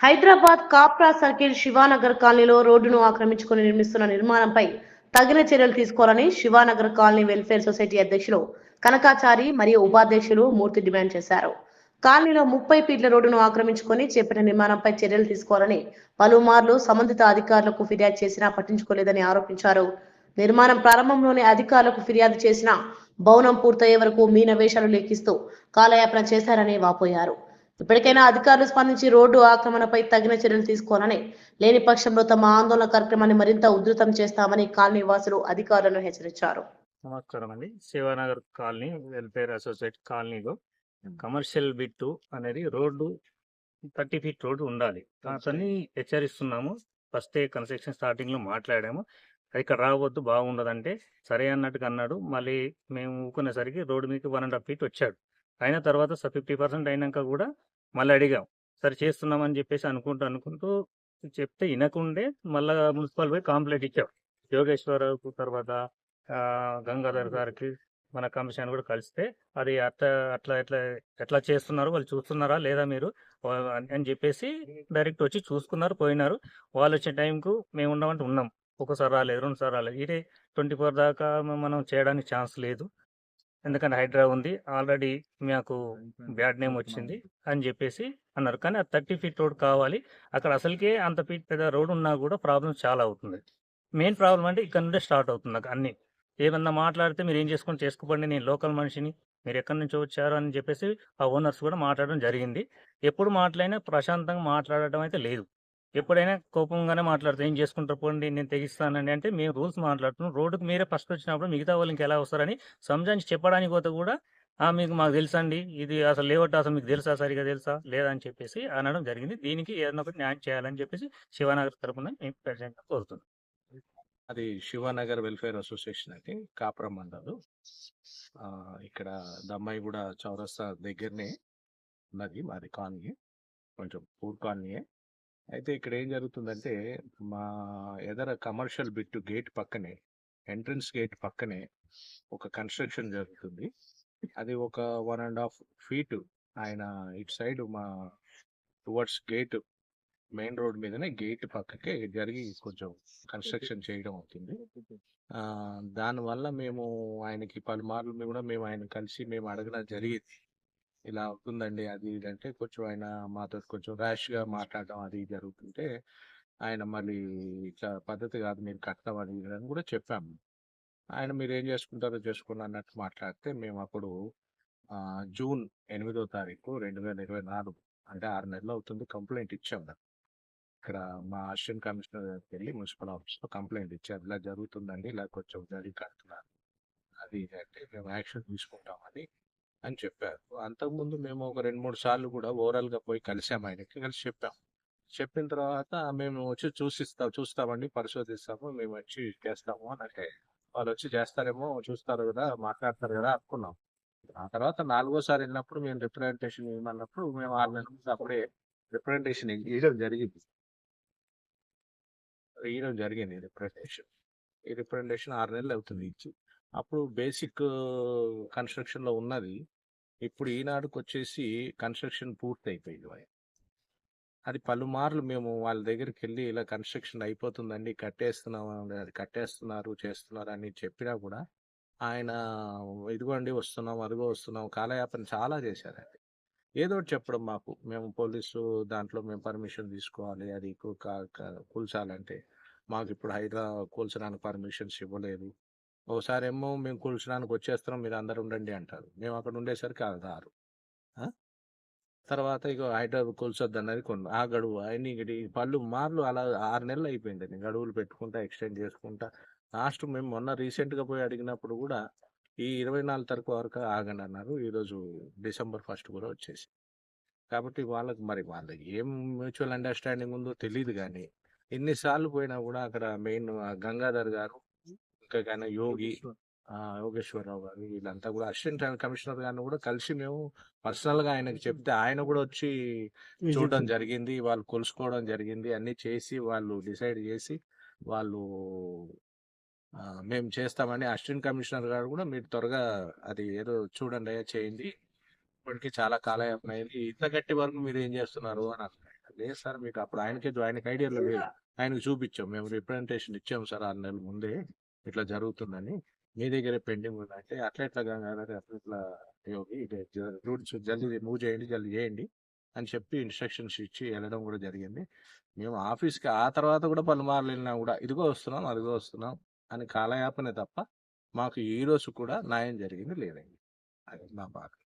Hyderabad Kapra circle Shivanagar కాలనీలో రోడ్డును ఆక్రమించుకుని నిర్మిస్తున్న నిర్మాణంపై తగిన చర్యలు తీసుకోవాలని శివానగర్ కాలనీ వెల్ఫేర్ సొసైటీ అధ్యక్షులు కనకాచారి మరియు ఉపాధ్యక్షులు మూర్తి డిమాండ్ చేశారు. కాలనీలో ముప్పై ఫీట్ల రోడ్డును ఆక్రమించుకొని చేపట్టిన నిర్మాణంపై చర్యలు తీసుకోవాలని పలుమార్లు సంబంధిత అధికారులకు ఫిర్యాదు చేసినా పట్టించుకోలేదని ఆరోపించారు. నిర్మాణం ప్రారంభంలోనే అధికారులకు ఫిర్యాదు చేసినా భవనం పూర్తయ్యే వరకు మీన వేషాలు లెక్కిస్తూ కాలయాపన చేశారని వాపోయారు. ఇప్పటికైనా అధికారులు స్పందించి రోడ్డు ఆక్రమణపై తగిన చర్యలు తీసుకోవాలని లేని పక్షంలో తమ ఆందోళన కార్యక్రమాన్ని మరింత ఉధృతం చేస్తామని కాలనీ వాసులు అధికారులను హెచ్చరించారు. నమస్కారం అండి. శివానగర్ కాలనీ వెల్ఫేర్ అసోసియేట్ కాలనీలో కమర్షియల్ బిట్టు అనేది రోడ్డు థర్టీ ఫీట్ రోడ్డు ఉండాలి. అతన్ని హెచ్చరిస్తున్నాము. ఫస్ట్ కన్స్ట్రక్షన్ స్టార్టింగ్లో మాట్లాడాము. అది ఇక్కడ రావద్దు బాగుండదంటే సరే అన్నట్టుగా అన్నాడు. మళ్ళీ మేము ఊకునేసరికి రోడ్డు మీకు వన్ అండ్ హాఫ్ ఫీట్ వచ్చాడు. అయిన తర్వాత ఫిఫ్టీ పర్సెంట్ అయినాక కూడా మళ్ళీ అడిగాం. సరే చేస్తున్నామని చెప్పేసి అనుకుంటూ అనుకుంటూ చెప్తే వినకుండే మళ్ళా మున్సిపల్ పోయి కాంప్లైంట్ ఇచ్చాం. యోగేశ్వరరావుకు తర్వాత గంగాధర్ గారికి మన కమిషన్ కూడా కలిస్తే అది అట్లా అట్లా ఎట్లా ఎట్లా చేస్తున్నారు? వాళ్ళు చూస్తున్నారా? లేదా మీరు? అని- చెప్పేసి డైరెక్ట్ వచ్చి చూసుకున్నారు పోయినారు. వాళ్ళు వచ్చే టైంకు మేము ఉన్నామంటే ఉన్నాం. ఒకసారి రాలేదు రెండు సార్లు రాలేదు. ఇదే ట్వంటీ ఫోర్ దాకా మనం చేయడానికి ఛాన్స్ లేదు. ఎందుకంటే హైడ్రా ఉంది. ఆల్రెడీ మాకు బ్యాడ్ నేమ్ వచ్చింది అని చెప్పేసి అన్నారు. కానీ ఆ థర్టీ ఫీట్ రోడ్ కావాలి. అక్కడ అసలుకే అంత ఫీట్ పెద్ద రోడ్ ఉన్నా కూడా ప్రాబ్లం చాలా అవుతుంది. మెయిన్ ప్రాబ్లం అంటే ఇక్కడ నుండే స్టార్ట్ అవుతుంది నాకు అన్ని. ఏమన్నా మాట్లాడితే మీరు ఏం చేసుకొని చేసుకోండి నేను లోకల్ మనిషిని. మీరు ఎక్కడి నుంచి వచ్చారు అని చెప్పేసి ఆ ఓనర్స్ కూడా మాట్లాడడం జరిగింది. ఎప్పుడు మాట్లాడినా ప్రశాంతంగా మాట్లాడటం అయితే లేదు. ఎప్పుడైనా కోపంగానే మాట్లాడుతూ ఏం చేసుకుంటారు పోండి నేను తెగిస్తానండి అంటే మేము రూల్స్ మాట్లాడుతున్నాం. రోడ్డుకు మీరే ఫస్ట్ వచ్చినప్పుడు మిగతా వాళ్ళు ఇంకా ఎలా వస్తారని సంజాయించి చెప్పడానికి పోతే కూడా మీకు మాకు తెలుసండి ఇది అసలు లేవట్టు అసలు మీకు తెలుసా సరిగా తెలుసా లేదా అని చెప్పేసి అనడం జరిగింది. దీనికి ఏదైనా ఒకటి న్యాయం చేయాలని చెప్పేసి శివనగర్ తరపున మేము ప్రజెంట్గా కోరుతున్నాం. అది శివానగర్ వెల్ఫేర్ అసోసియేషన్ అండి కాపురం మండలు. ఇక్కడ ఇక్కడ దమ్మాయిగూడ చౌరస్తా దగ్గరనే ఉన్నది మాది కాలనీ కొంచెం పూర్ కాలనీయే అయితే ఇక్కడ ఏం జరుగుతుందంటే మా ఎదర కమర్షియల్ బిట్ గేట్ పక్కనే ఎంట్రన్స్ గేట్ పక్కనే ఒక కన్స్ట్రక్షన్ జరుగుతుంది. అది ఒక వన్ అండ్ హాఫ్ ఫీట్ ఆయన ఇటు సైడ్ మా టువర్డ్స్ గేట్ మెయిన్ రోడ్ మీదనే గేట్ పక్కకే జరిగి కొంచెం కన్స్ట్రక్షన్ చేయడం అవుతుంది. దానివల్ల మేము ఆయనకి పలుమార్లు కూడా మేము ఆయన కలిసి మేము అడగడం జరిగింది. ఇలా అవుతుందండి. అది ఇది అంటే కొంచెం ఆయన మాతో కొంచెం ర్యాష్గా మాట్లాడడం అది జరుగుతుంటే ఆయన మళ్ళీ ఇట్లా పద్ధతి కాదు మీరు కట్టడం అది అని కూడా చెప్పాము ఆయన మీరు ఏం చేసుకుంటారో చేసుకోండి అన్నట్టు మాట్లాడితే మేము అప్పుడు జూన్ ఎనిమిదో తారీఖు రెండు వేల ఇరవై నాలుగు అంటే ఆరు నెలలు అవుతుంది కంప్లైంట్ ఇచ్చాం. ఇక్కడ మా అసిస్టెంట్ కమిషనర్ దగ్గరికి వెళ్ళి మున్సిపల్ ఆఫీస్లో కంప్లైంట్ ఇచ్చారు. ఇలా జరుగుతుందండి. ఇలా కొంచెం జరిగి కడుతున్నారు. అది ఇది అంటే మేము యాక్షన్ తీసుకుంటామని అని చెప్పారు. అంతకుముందు మేము ఒక రెండు మూడు సార్లు కూడా ఓవరాల్గా పోయి కలిసాము ఆయనకి. కలిసి చెప్పాం. చెప్పిన తర్వాత మేము వచ్చి చూసిస్తాం చూస్తామండి పరిశోధిస్తాము మేము వచ్చి చేస్తాము అని అంటే వాళ్ళు వచ్చి చేస్తారేమో చూస్తారు కదా మాట్లాడతారు కదా అనుకున్నాం. ఆ తర్వాత నాలుగోసారి వెళ్ళినప్పుడు మేము రిప్రజెంటేషన్ ఇవ్వమన్నప్పుడు మేము ఆరు నెలల ముందు అప్పుడే రిప్రజెంటేషన్ ఇవ్వడం జరిగింది. ఇవ్వడం జరిగింది రిప్రజెంటేషన్ ఈ రిప్రజెంటేషన్ ఆరు నెలలు అవుతుంది ఇచ్చి. అప్పుడు బేసిక్ కన్స్ట్రక్షన్లో ఉన్నది. ఇప్పుడు ఈనాడుకు వచ్చేసి కన్స్ట్రక్షన్ పూర్తి అయిపోయింది అది పలుమార్లు మేము వాళ్ళ దగ్గరికి వెళ్ళి ఇలా కన్స్ట్రక్షన్ అయిపోతుందండి కట్టేస్తున్నాం అది కట్టేస్తున్నారు చేస్తున్నారు అని చెప్పినా కూడా ఆయన ఇదిగోండి వస్తున్నాం అదిగో వస్తున్నాం కాలయాపన చాలా చేశారండి. ఏదో ఒకటి చెప్పడం మాకు. మేము పోలీసు దాంట్లో మేము పర్మిషన్ తీసుకోవాలి అది కూల్చాలంటే మాకు ఇప్పుడు హైదరాబాద్ కూల్చడానికి పర్మిషన్స్ ఇవ్వలేదు. ఒకసారి ఏమో మేము కూల్చడానికి వచ్చేస్తున్నాం మీరు అందరు ఉండండి అంటారు. మేము అక్కడ ఉండేసరికి అది రారు తర్వాత ఇక హైదరాబాద్ కూల్చొద్దు అన్నది కొన్ని. ఆ గడువు అన్ని పళ్ళు మార్లు అలా ఆరు నెలలు అయిపోయింది. గడువులు పెట్టుకుంటా ఎక్స్టెండ్ చేసుకుంటా. లాస్ట్ మేము మొన్న రీసెంట్గా పోయి అడిగినప్పుడు కూడా ఈ ఇరవై నాలుగు తరకు వరకు ఆగండి అన్నారు. ఈరోజు డిసెంబర్ ఫస్ట్ కూడా వచ్చేసి. కాబట్టి వాళ్ళకి మరి వాళ్ళకి ఏం మ్యూచువల్ అండర్స్టాండింగ్ ఉందో తెలియదు కానీ ఎన్నిసార్లు పోయినా కూడా అక్కడ మెయిన్ గంగాధర్ గారు కానీ యోగి ఆ, యోగేశ్వరరావు గారు వీళ్ళంతా కూడా అసిస్టెంట్ కమిషనర్ గారిని కూడా కలిసి మేము పర్సనల్గా ఆయనకి చెప్తే ఆయన కూడా వచ్చి చూడడం జరిగింది వాళ్ళు కొలుసుకోవడం జరిగింది అన్ని చేసి వాళ్ళు డిసైడ్ చేసి వాళ్ళు మేము చేస్తామని అసిస్టెంట్ కమిషనర్ గారు కూడా మీరు త్వరగా అది ఏదో చూడండి అయ్యా చేయండి. ఇప్పటికి చాలా కాలయాపన అయింది ఇంత గట్టి వరకు మీరు ఏం చేస్తున్నారు అని అన్నారు. లేదు సార్ మీకు అప్పుడు ఆయనకే ఆయనకి ఐడియాలో లేదు? ఆయనకు చూపించాం. మేము రిప్రజెంటేషన్ ఇచ్చాము సార్ ఆరు నెలల ముందే. ఇట్లా జరుగుతుందని మీ దగ్గరే పెండింగ్ ఉందంటే అట్లా ఎట్లా గంగాధర్ అట్లా ఇట్లా యోగి రూట్స్ జల్దీ మూవ్ చేయండి జల్దీ చేయండి అని చెప్పి ఇన్స్ట్రక్షన్స్ ఇచ్చి వెళ్ళడం కూడా జరిగింది. మేము ఆఫీస్కి ఆ తర్వాత కూడా పలుమార్లు వెళ్ళినా కూడా ఇదిగో వస్తున్నాం అదిగో వస్తున్నాం అని కాలయాపనే తప్ప మాకు ఈ రోజు కూడా న్యాయం జరిగింది లేదండి. అది మా బాధ.